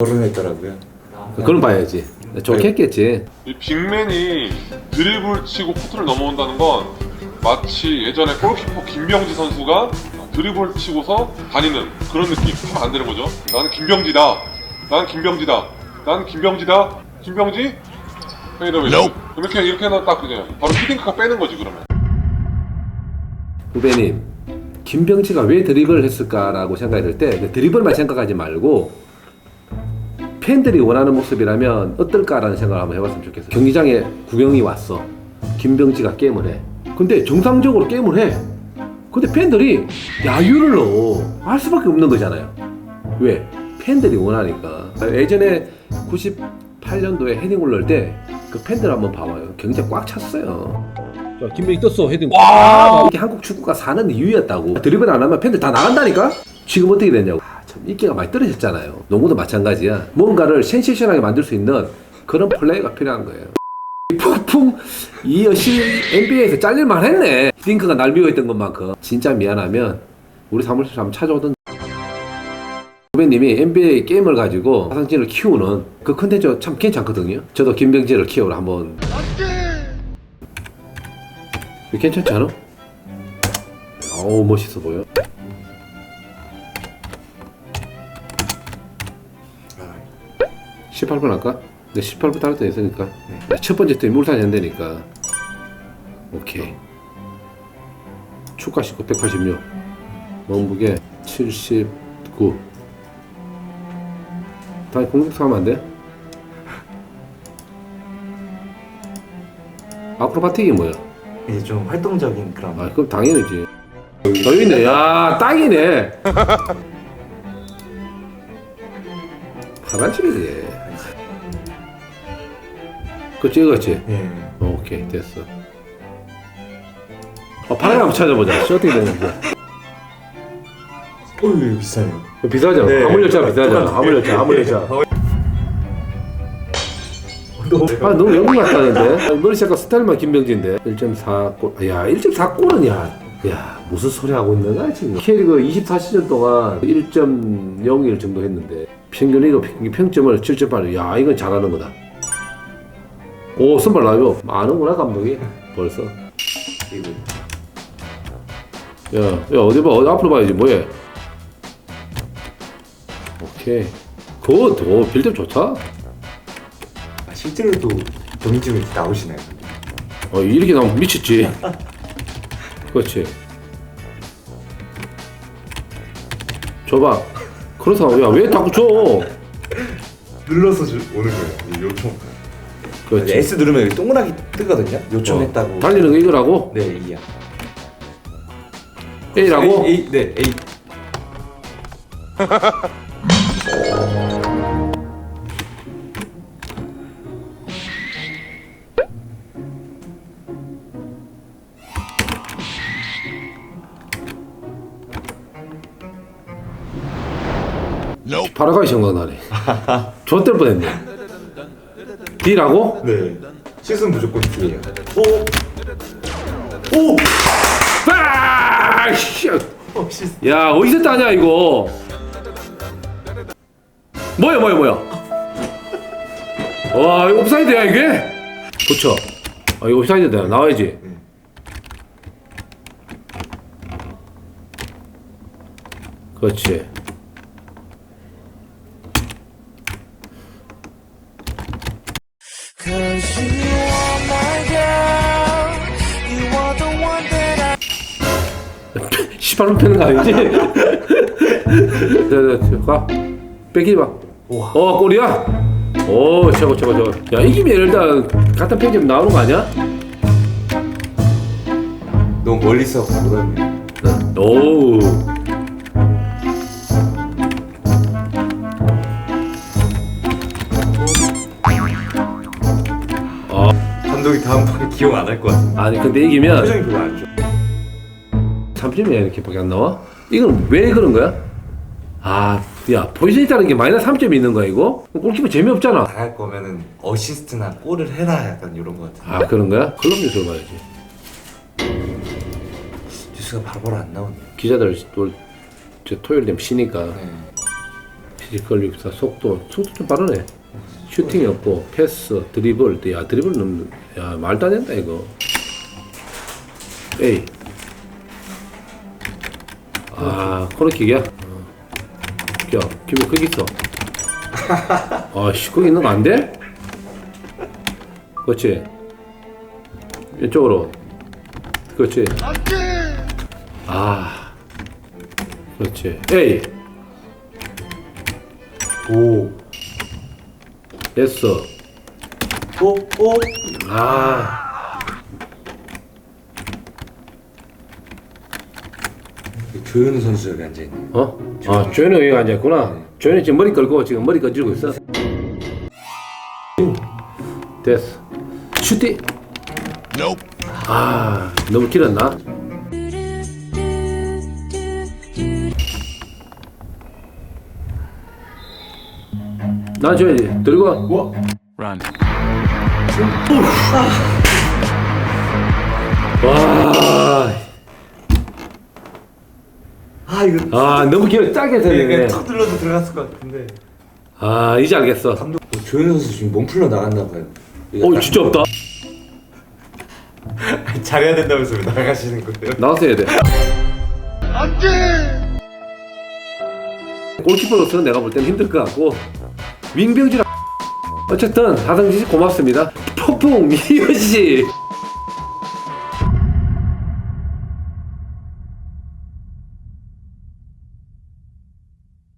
결혼했더라고요. 그럼 봐야지. 좋겠겠지. 이 빅맨이 드리블 치고 코트를 넘어온다는 건 마치 예전에 골키퍼 김병지 선수가 드리블 치고서 다니는 그런 느낌 하면 안 되는 거죠. 나는 김병지다. 나는 김병지다. 나는 김병지다. 김병지? 그냥 이러면 그럼 이렇게 이렇게 하면 딱 그냥 바로 히딩크가 빼는 거지 그러면. 후배님, 김병지가 왜 드리블을 했을까라고 생각이 들 때그 드리블만 생각하지 말고 팬들이 원하는 모습이라면 어떨까라는 생각을 한번 해봤으면 좋겠어요. 경기장에 구경이 왔어. 김병지가 게임을 해. 근데 정상적으로 게임을 해. 근데 팬들이 야유를 넣어. 할 수밖에 없는 거잖아요. 왜? 팬들이 원하니까. 예전에 98년도에 헤딩을 넣을 때 그 팬들 한번 봐봐요. 경기장 꽉 찼어요. 자, 김명희 떴어 헤딩. 와! 이게 한국 축구가 사는 이유였다고. 드리블 안 하면 팬들 다 나간다니까? 지금 어떻게 됐냐고. 인기가 많이 떨어졌잖아요. 농구도 마찬가지야. 뭔가를 센세이션하게 만들 수 있는 그런 플레이가 필요한 거예요. 이 폭풍 이 여신 NBA에서 잘릴만 했네. 딩크가 날 미워했던 것만큼. 진짜 미안하면 우리 사무실 한번 찾아오던 후배님이 NBA 게임을 가지고 화상진을 키우는 그 컨텐츠 참 괜찮거든요. 저도 김병지를 키우러 한번 괜찮지 않아? 어우 멋있어 보여 18분 할까? 내 18분 따를 때 있으니까 네, 첫 번째 때 물타기 안 되니까 오케이 추가 19 186 몸무게 79 다시 공격수 하면 안 돼? 아크로바틱이 뭐야? 이제 좀 활동적인 그런. 아, 그럼 당연히지. 여기 있네. 야, 딱이네. 파란색이지. 그치, 그치. 예. 오케이, 됐어. 어, 파란 한번 찾아보자. 어떻게 되는지. 어, 이 비싸요. 비싸죠? 네. 화물열차 비싸죠? 화물열차, 화물열차. 너무 아, 너무 영국 같다는데? 머리 색깔 스타일만 김병진인데? 1.4골. 야, 1.4골은 야. 야, 무슨 소리 하고 있는 거야, 지금? K리그 24시즌 동안 1.01 정도 했는데, 평균 리그 평- 평점을 7.8. 야, 이건 잘하는 거다. 오, 선발 나요. 아는구나, 감독이. 벌써. 야, 야, 어디 봐. 어디 앞으로 봐야지. 뭐해? 오케이. 굿. 오, 빌드 좋다. 아, 실제로도 경기중에 나오시나요? 어, 이렇게 나오면 미쳤지. 그렇지. 줘봐. 그렇다. 야, 왜 자꾸 줘? 눌러서 주, 오는 거예요. 이 요청. 그렇지. S 누르면 여기 동그랗게 뜨거든요. 요청했다고. 어, 달리는 거 이거라고? 네, A야. A라고? A, A, 네, A. 파라과이 생각나네. 좆될 뻔했네. D라고? 네. 시즌 무조건 D예요. 오, 오! 아! 씨! 어, 시 야, 어디서 따냐, 이거? 뭐야, 뭐야, 뭐야? 와, 이거 옵사이드야, 이게? 그쵸? 아, 이거 옵사이드다. 나와야지. 그렇지. I 18분 패는 거 아니지? 자, 자, 자, 가. 뺏기지 마. 우와. 어, 골이야? 오, 최고, 최고, 최고. 야, 이기면 일단 같은 편집 나오는 거 아니야? 너무 멀리서 보거든요. 오. 감독이 다음번에 기억 안 할 것 같은데. 아니, 근데 이기면 표정이 별로 안 좋아. 3점이야, 이렇게밖에 안 나와? 이건 왜 그런 거야? 아, 야, 포지션이 다른 게 마이너스 3점이 있는 거야, 이거? 골키퍼 재미없잖아. 나갈 거면은 어시스트나 골을 해라 약간 이런 것 같아. 아, 그런 거야? 클럽 뉴스를 봐야지. 뉴스가 바로바로 안 나오네. 기자들 또, 저 토요일 되면 쉬니까. 네. 피지컬 64 속도 속도 좀 빠르네 슈팅이 없고 패스 드리블 야 드리블 넘는 야 말도 안 된다 이거 에이 아 코너킥이야 어. 야 김이 거기 있어 아씨 거기 있는 거 안 돼? 그렇지 이쪽으로 그렇지 아 그렇지 에이 오. 됐어 오, 오. 아 조현우 선수 여기 앉아 있네. 어? 아 조현이 여기 앉아있구나. 조현이 지금 머리 끌고 지금 머리 건지르고 있어. 됐어. 슈팅. 아 너무 길었나? 나 줘야지 들고 와. 우와. 와, 아 이거 아 너무 길어 짧게 이게 들리네. 턱 들러도 들어갔을 것 같은데. 아 이제 알겠어. 감독. 조현우 선수 지금 몸 풀러 나갔나 봐요. 오 진짜 없다. 잘해야 된다면서 왜 나가시는 거예요? 나와서 해야 돼. 골키퍼로서는 내가 볼 때는 힘들 것 같고 윙병지라 어쨌든 하성진 씨 고맙습니다. 폭풍 미연 씨